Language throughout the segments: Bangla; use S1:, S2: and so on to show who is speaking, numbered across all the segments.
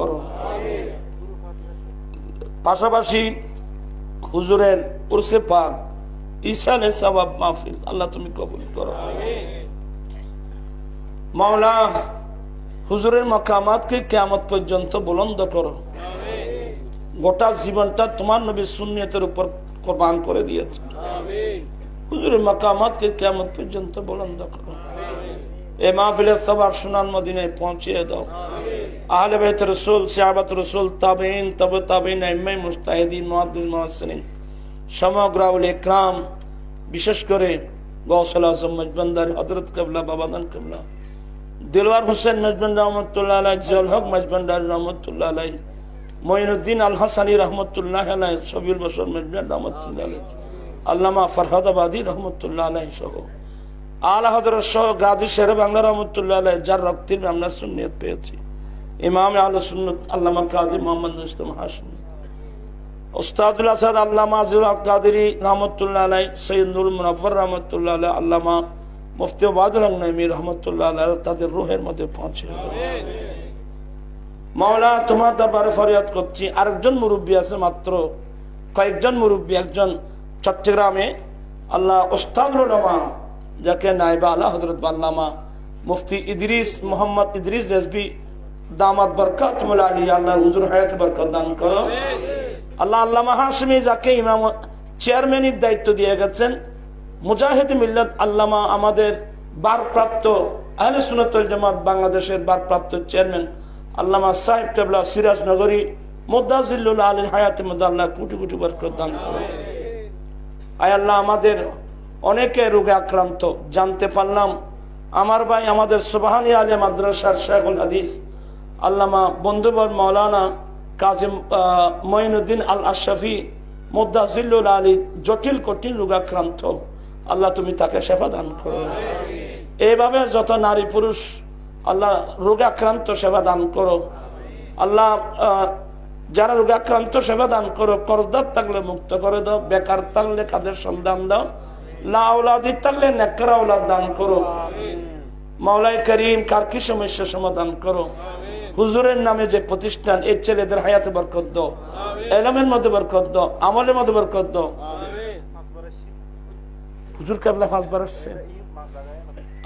S1: করো। পাশাপাশি হুজুরের উর্সে পাক সবাব মাহফিল, আল্লাহ তুমি কবুল করো। মাওলা, হুজুরের মকামাতকে কেয়ামত পর্যন্ত বুলন্দ করো। গোটা জীবনটা তোমার নবী সুন্নিয়তের উপর কোরবান করে দিয়েছে। হুজুরের মকামাতকে কেয়ামত পর্যন্ত বুলন্দ করো। এ মাহফিলের সবার সুনান মদিনায় পৌঁছিয়ে দাও। আহলে বাইত রসুল সিয়াবাত রসুল তাবেইন তবে তাবেইন ইমাই মুস্তাহিদিন মুহাদ্দিস মুহসিনিন সমগ্র আউল ইকরাম, বিশেষ করে গৌসল আজম মজবন্দার হজরত কবলা বাবাদান কবলা, দিলওয়ার হোসেন মজবন রহমতুল্লাহ আলাই জিয়াউল হক মজবন্দার রহমতুল্লাহ আলাই মঈনুদ্দিন আল হাসানি রহমতুল্লাহ আলাই সবিউল বসর মজবন রহমতুল্লাহ আলাই আল্লামা ফরহাদাবাদী রহমতুল্লাহ আলাই সহ, আলা হজরত সহ গাজী শের বাংলা রহমতুল্লাহ আলাই যার রক্তির আমরা সুন্নিয়ত পেয়েছি। ইমাম আল সুন্নত, আল্লামা কাজী মোহাম্মদ মুস্তম হাসমি ওস্তাদুল আসাদ আল্লামা কাদেরি রহমতুল্লাহ সৈয়দুল মুনফর রহমতুল্লাহ আল্লামা মুফতি ওবাদুল রহমতুল্লাহ তাদের রুহের মধ্যে পৌঁছে মাওলা, তোমার দরবারে ফরিয়াদ করছি। আরেকজন মুরব্বী আছে মাত্র কয়েকজন মুরব্বী, একজন চট্টগ্রামে। আল্লাহ ওস্তাদুল যাকে নাইবা আল্লাহ হজরত আল্লামা মুফতি ইদরিস, মোহাম্মদ ইদরিস রেজবি দামাত বরকত মুলানি আল্লাহ হুজুর হায়াত বরকত দান করো। আল্লাহ আল্লামা হাসমি যাকে ইমাম চেয়ারম্যানের দায়িত্ব দিয়ে গেছেন, মুজাহিদ মিল্লত আল্লামা আমাদের বারপ্রাপ্ত আহলে সুনতুল জামাত বাংলাদেশের বারপ্রাপ্ত চেয়ারম্যান আল্লামা সাহেব কেবলা সিরাজ নগরী মুদাজিল্লুল আলী হায়াত আল্লাহ কোটি কোটি বরকত দান করো। আয় আল্লাহ, আমাদের অনেকে রোগে আক্রান্ত, জানতে পারলাম, আমার ভাই আমাদের সুবাহানি আলী মাদ্রাসার শেখুল হাদিস আল্লামা বন্ধুবর মৌলানা কাজিম মঈনুদ্দিন আল আশরাফি মুদাজিল্লুল আলী, জটিল কঠিন রোগাক্রান্ত। আল্লাহ তুমি তাকে সেবা দান করো। এইভাবে যত নারী পুরুষ, আল্লাহ রোগাক্রান্ত সেবা দান করো। আল্লাহ যারা রোগাক্রান্ত সেবা দান করো করদার থাকলে মুক্ত করে দাও, বেকার থাকলে কাদের সন্ধান দাও লা আউলাদি থাকলে নেকর দান করো। মাওলাই করিম কার কি সমস্যা সমাধান করো? হুজুরের নামে যে প্রতিষ্ঠান এই ছেলেদের হায়াতে বরকত দাও। এলমের মধ্যে বরকত দাও আমলের মধ্যে বরকত দাও। হুজুর কাবলা পাঁচবার আসছে?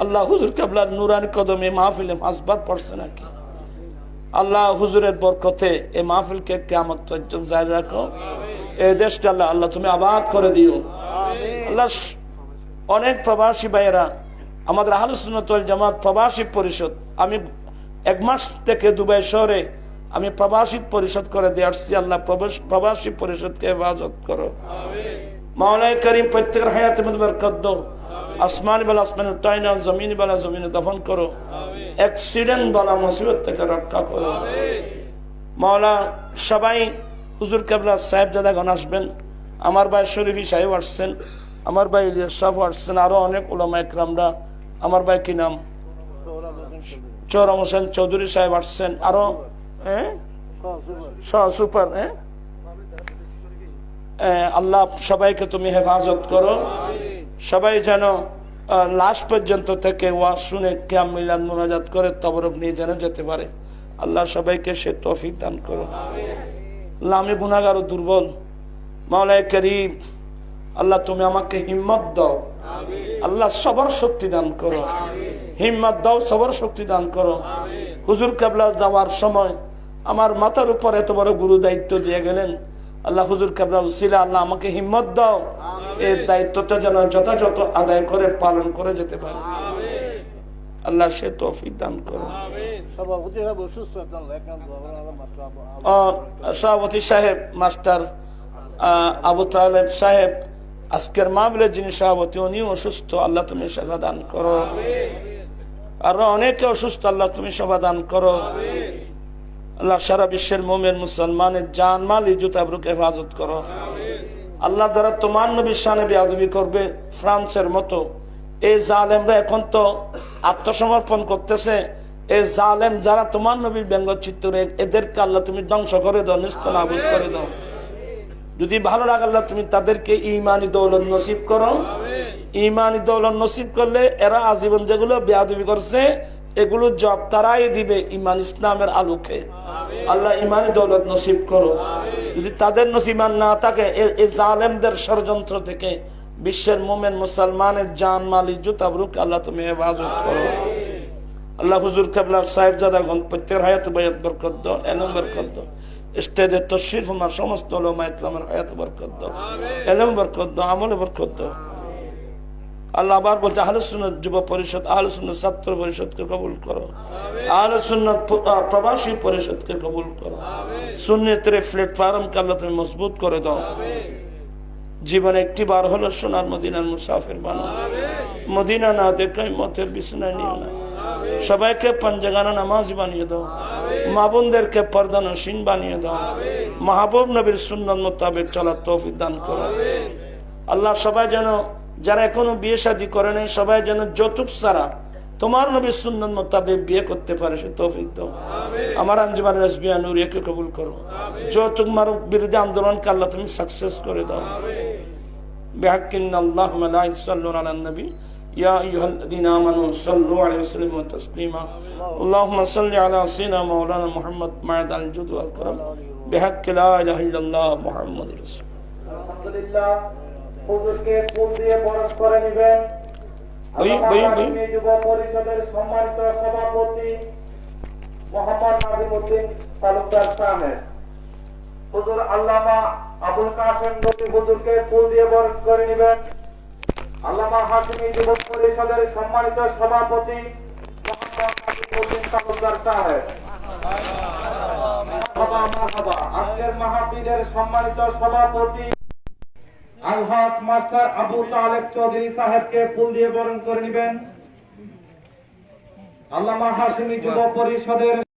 S1: আল্লাহ হুজুর কাবলার নুরানি কদমে মাহফিলে পাঁচবার পড়ছে নাকি? আল্লাহ হুজুরের বরকতে এই মাহফিলকে কেমন পর্যন্ত জারি রাখো। এই দেশটা আল্লাহ আল্লাহ তুমি আবাদ করে দিও। আল্লাহ অনেক প্রবাসী ভাইয়েরা আমাদের আহলুসুন্নতল জামাত প্রবাসী পরিষদ আমি এক মাস থেকে দুবাই শহরে আমি প্রবাসী পরিষদ করে দিয়ে আসছি। আল্লাহ প্রবাস- পরিষদকে হেফাজত করো। মাওলাই করিম প্রত্যেকের হায়াতে বরকত আসমান বেলা আসমান উঠাই জমিন বেলা জমিনে দফন করো। অ্যাক্সিডেন্ট বলা মুসিবত থেকে রক্ষা করো। মাওলা সবাই হুজুর কেবলা সাহেব দাদাগণ আসবেন। আমার ভাই শরীফি সাহেব আসছেন। আমার ভাই ইলিয়াস সাহেব আসছেন। আরও অনেক ওলামা একরামরা। আমার ভাই কি নাম চৌরাম হোসেন চৌধুরী সাহেব আসছেন। আরও সুপার হ্যাঁ আল্লাহ সবাইকে তুমি হেফাজত করো। সবাই যেন লাশ পর্যন্ত থেকে ওয়াজ শুনে ক্যাম মিলান মোনাজাত করে তবরক নিয়ে যেন যেতে পারে। আল্লাহ সবাইকে সে তৌফিক দান করো। আমি গুণাগার দুর্বল। মাওলায় করিম আল্লাহ তুমি আমাকে হিম্মত দাও। আল্লাহ সবার শক্তি দান করো। হিম্মত দাও সবার শক্তি দান করো। হুজুর কাবলা যাওয়ার সময় আমার মাথার উপর এত বড় গুরু দায়িত্ব দিয়ে গেলেন। আল্লাহ হুজুর কাবলা উসিলা আল্লাহ আমাকে হিম্মত দাও। এই দায়িত্বটা যেন যথাযথ আদায় করে পালন করে যেতে পারে। আল্লাহ সে তৌফিক দান করো
S2: সভাপতি সাহেব
S1: মাস্টার আবু তালেব সাহেব আজকের মাহবিলের যিনি সভাপতি উনি অসুস্থ আল্লাহ তুমি সেবা দান করো। আরও অনেকে অসুস্থ, আল্লাহ তুমি সমাধান করো। আল্লাহ সারা বিশ্বের মোমের মুসলমানের জান, মাল ইজুত হেফাজত করো। আল্লাহ যারা তোমার নবীর সানে বেয়াদবি করবে, ফ্রান্সের মতো এই জালেমরা এখন তো আত্মসমর্পণ করতেছে। এই জালেম যারা তোমার নবীর ব্যঙ্গচিত্র এদেরকে আল্লাহ তুমি ধ্বংস করে দাও, নিস্ত করে দাও। যদি ভালো লাগে তুমি তাদেরকে ইমানি দৌলত নসিব করো। ইমানি দৌলত নসিব করলে এরা আজীবন যেগুলো বেয়াদবি করছে, এগুলো জব তারাই দিবে ইমান ইসলামের আলোকে। আল্লাহ ইমানি দৌলত নসিব করো। যদি তাদের নসিমান না থাকে এই জালেমদের ষড়যন্ত্র থেকে বিশ্বের মোমেন মুসলমানের জান, মাল, ইজ্জত, আবরুক আল্লাহ তুমি হেফাজত করো। আল্লাহ হুজুর কেবলার সাহেব জাদাগণ প্রত্যেক হায়াত বয়াত বরকত দাও এলম বরকত দাও। স্টেজে তশরিফ আমার সমস্ত ওলামা হায়াত বরকত দাও। এলম বরকত দাও, আমলে বরকত দাও। আল্লাহ আবার বলছে আহলে সুন্নত যুব পরিষদ আহলে সুন্নত ছাত্র পরিষদকে কবুল করো। আহলে সুন্নত প- আহ, প্রবাসী পরিষদকে কবুল করো। সুন্নতের প্ল্যাটফর্মকে আল্লাহ তুমি মজবুত করে দাও। জীবনে একটি বার হলো সোনার মদিনার মুসাফির বানো মদিনা না দেখাই মতের বিছানায় নিও না। সবাইকে পঞ্জাগানা নামাজ বানিয়ে দাও। মা বোনদেরকে পর্দা নসীন বানিয়ে দাও। মাহবুব নবীর সুন্নত মোতাবেক চলার তৌফিক দান করো। আল্লাহ সবাই যেন যারা এখনো বিয়ে শাদী করে নাই সবাই যেন যৌতুক ছাড়া তোমার নবীর সুন্নত মোতাবেক বিয়ে করতে পারে সে তৌফিক দাও আমার আঞ্জুমান রসবিয়া নুরিয়াকে কবুল করো যৌতুক মার বিরোধী আন্দোলনকে আল্লাহ তুমি সাকসেস করে দাও بحق إن اللهم لا يصلون على النبي يا أيها الذين آمنوا صلوا عليه وسلموا تسليما اللهم صل على سيدنا مولانا محمد معد الجود والكرم بحق لا إله إلا الله محمد رسول
S3: আলহামদুলিল্লাহ হুজুরকে ফুল দিয়ে বরণ করে নেবেন। যুব পরিষদের সম্মানিত সভাপতি মোহাম্মদ নাজিমুদ্দিন তালুকদার সাহেব। হুজুর আল্লামা আবুল কাসেম হুজুরকে ফুল দিয়ে বরণ করে নেবেন। আল্লামা যুব পরিষদের সম্মানিত সভাপতি মোহাম্মদ নাজিমুদ্দিন তালুকদার সাহেব। মারহাবা, মারহাবা। আজকের মাহফিলের সম্মানিত সভাপতি আলহাজ মাস্টার আবু তালেব চৌধুরী সাহেবকে ফুল দিয়ে বরণ করে নেবেন। আল্লামা হাসিমি যুব পরিষদের